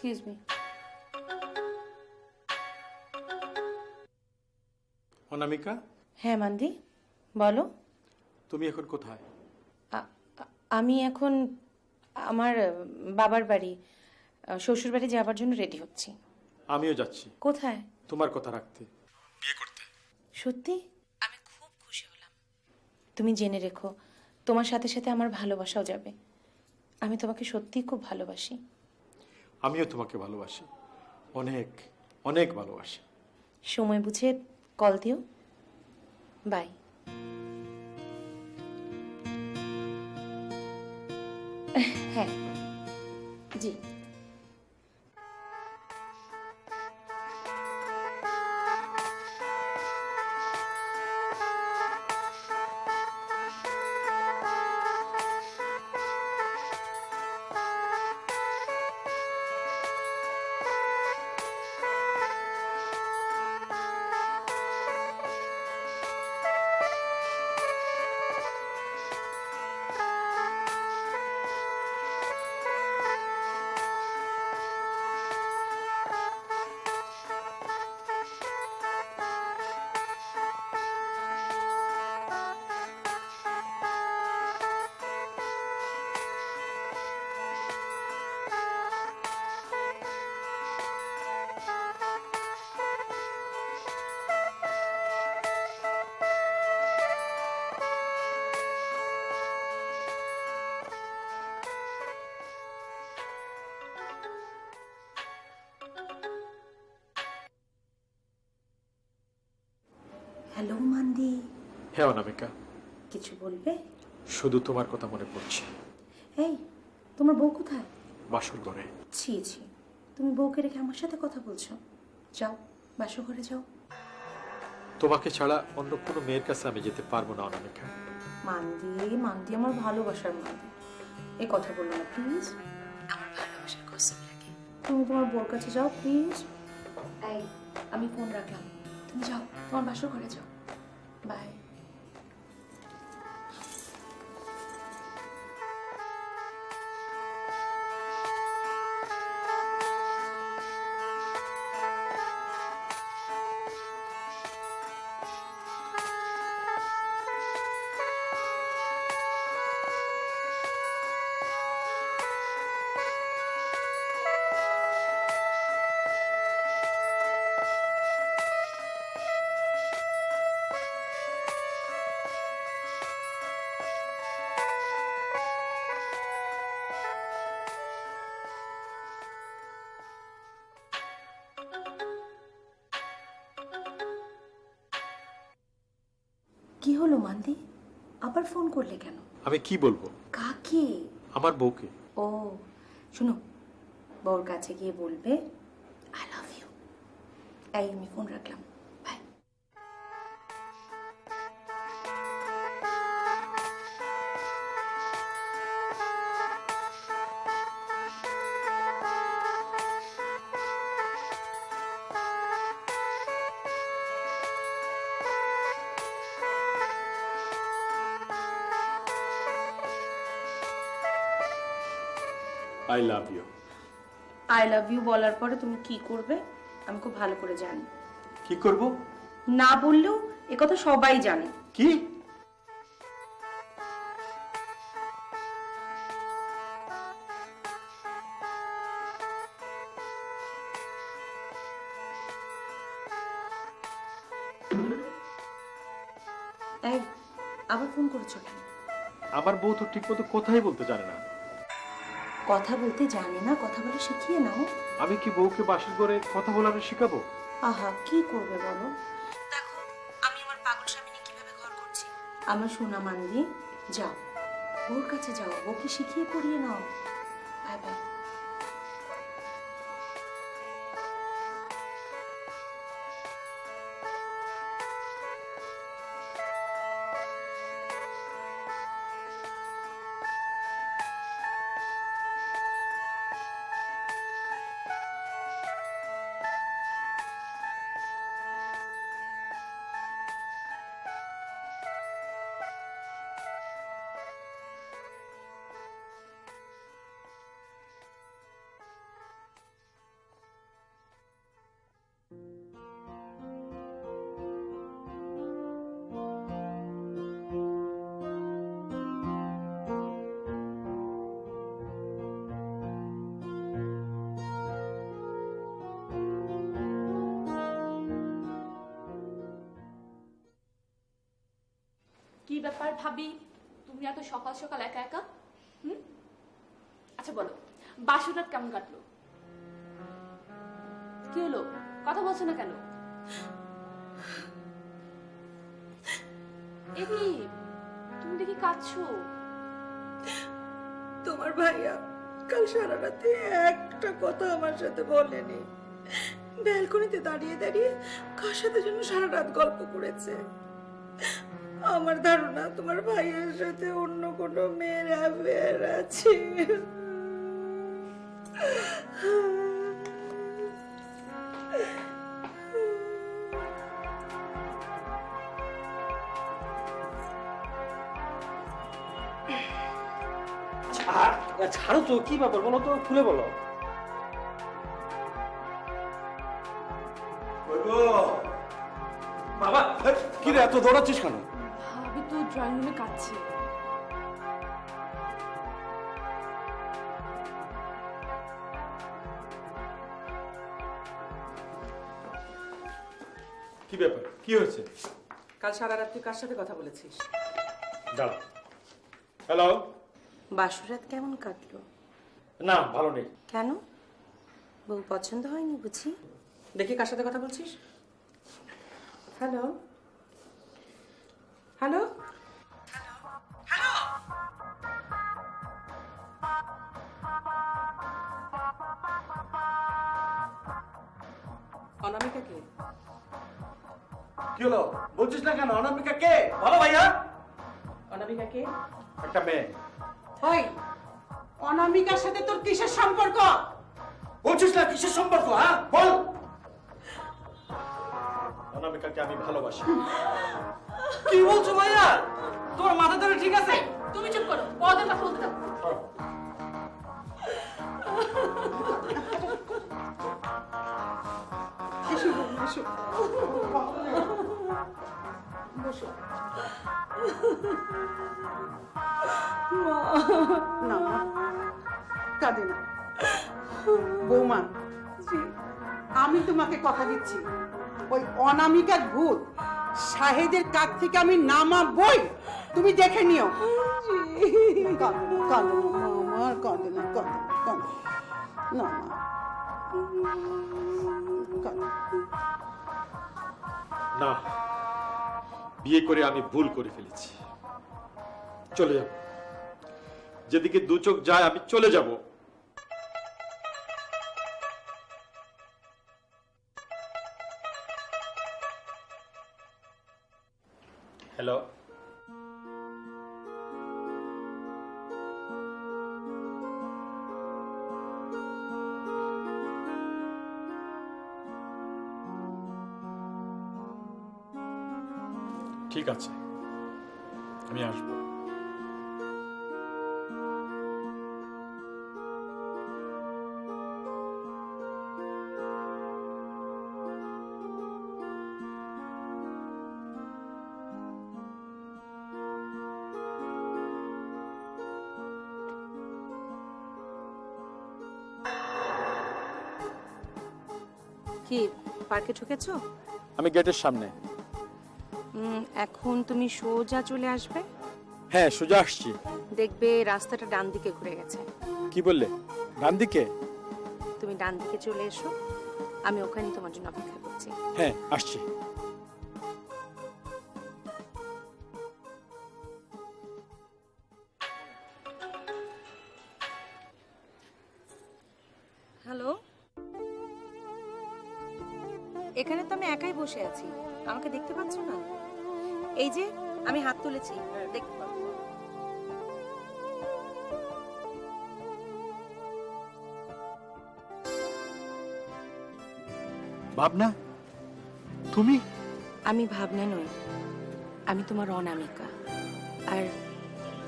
Excuse me অনামিকা? হ্যাঁ মান্দি বলো। তুমি এখন কোথায়? আমি এখন আমার বাবার বাড়ি শ্বশুর বাড়ি যাবার জন্য রেডি হচ্ছি। আমিও যাচ্ছি। কোথায়? তোমার কথা রাখতে। বিয়ে করতে। সত্যি? আমি খুব খুশি হলাম। তুমি জেনে রেখো তোমার সাথে সাথে আমার ভালোবাসাও যাবে। আমি তোমাকে সত্যিই খুব ভালোবাসি। আমিও তোমাকে ভালোবাসি। অনেক অনেক ভালোবাসি। সময় বুঝে কল দিও। বাই। হ্যাঁ। জি। হ্যালো মান্দি হ্যাঁ অনামিকা। কিছু বলবে? শুধু তোমার কথা মনে পড়ছে। এই তোমার বউ কোথায়? বাসর ঘরে ছি ছি। তুমি বউকে রেখে আমার সাথে কথা বলছো। যাও বাসো ঘরে যাও। তোমাকে ছাড়া অন্য কোনো মেয়ের কাছে আমি যেতে পারব না অনামিকা। মান্দি মান্দি আমার ভালোবাসার মান্দি এই কথা বলল না প্লিজ। আমার ভালোবাসার কসম লাগে। তুমি তোমার বউর কাছে যাও প্লিজ। এই আমি ফোন রাখলাম। তুমি যাও তোমার বাসর ঘরে যাও। বাই কি হলো মান্দি আবার ফোন করলে কেন? আমি কি বলব? কাকে? আমার বউকে। ও শুনো বউর কাছে গিয়ে বলবে আই লাভ ইউ এই আমি ফোন রাখলাম। I love you I love you বলার পরে তুমি কি করবে? আমি খুব ভালো করে জানি। কি করব? না বললেও এ কথা সবাই জানে। কি? এই আবার ফোন করেছ কেন? আমার বউ তো ঠিক মতো কথাই বলতে জানে না। কথা বলতে জানে না কথা বলে শিখিয়ে নাও। আমি কি বউকে বাসর করে কথা বলে আমি শিখাবো? আহা কি করবে বলো? দেখো আমি আমার পাগল স্বামী নিয়ে কীভাবে ঘর করছি? আমার সোনা মান্দি যাও। ওর কাছে যাও বউকে শিখিয়ে পড়িয়ে নাও। বাই বাই আর ভাবি, তুমি এত সকাল সকাল একা একা? হুম? আচ্ছা বলো বাসুরাত কেমন কাটলো? কি হলো? কথা বলছো না কেন? এ কি তুমি দেখি কাঁদছো? তোমার ভাইয়া কাল সারা রাতে একটা কথা আমার সাথে বলেনি। ব্যালকনিতে দাঁড়িয়ে দাঁড়িয়ে কার সাথে যেন সারা রাত গল্প করেছে? আমার ধারণা তোমার ভাইয়ের সাথে অন্য কোনো মেয়ের অ্যাফেয়ার আছে। ছাড়ো তো কি ব্যাপার বলো তো খুলে বলো। বাবা কি রে এত দৌড়াচ্ছিস কেন? ড্রয়িং রুমে কাঁদছে কি ব্যাপার? কি হয়েছে? কাল সারা রাত তুই কার সাথে কথা বলেছিস? দাঁড়া। হ্যালো বাসুরাত কেমন কাটলো? না ভালো নেই। কেন? বউ পছন্দ হয়নি বুঝি? দেখি কার সাথে কথা বলছিস? হ্যালো হ্যালো কি হলো বলছিস না কেন? অনামিকা কে? বলো ভাইয়া। অনামিকা কে? একটা মেয়ে। ওই অনামিকার সাথে তোর কিসের সম্পর্ক? বলছিস না কিসের সম্পর্ক হ্যাঁ? বল। অনামিকাকে আমি ভালোবাসি। কি বলছো ভাইয়া? তোমার মাথা ধরে ঠিক আছে? তুমি চুপ করো পদের কথা বলতে দাও না মা। কাঁদে না। বৌমা আমি তোমাকে কথা দিচ্ছি। ওই অনামিকার ভূত শাহেদের কাছ থেকে আমি নামাবই। তুমি দেখে নিও। কাঁদো না, কাঁদো না, আমার কাঁদে না কাঁদে না কাঁদে না। মা। কাঁদো না। বিয়ে করে আমি ভুল করে ফেলেছি। চলে যাব। যেদিকে দু চোখ যায়, আমি চলে যাব। ঠিক আছে। আমি আসব। কি পার্কে ঢুকেছো? আমি গেটের সামনে। এখন তুমি সোজা চলে আসবে? হ্যাঁ সোজা আসছি। দেখবে রাস্তাটা ডান দিকে ঘুরে গেছে। কি বললে? ডান দিকে তুমি ডান দিকে চলে এসো। আমি ওখানে তোমার জন্য অপেক্ষা করছি। হ্যাঁ আসছি। হ্যালো? এখানে তো আমি একাই বসে আছি। আমাকে দেখতে পাচ্ছ না? এই যে আমি হাত তুলেছি। দেখতে ভাবনা? তুমি? আমি ভাবনা নই। আমি তোমার অনামিকা। আর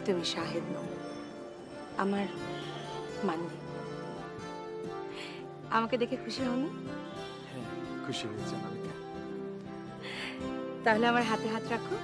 তুমি শাহেদ নও। আমার মান্দি আমাকে দেখে খুশি হওনি? হ্যাঁ খুশি হয়েছে অনামিকা তাহলে আমার হাতে হাত রাখো।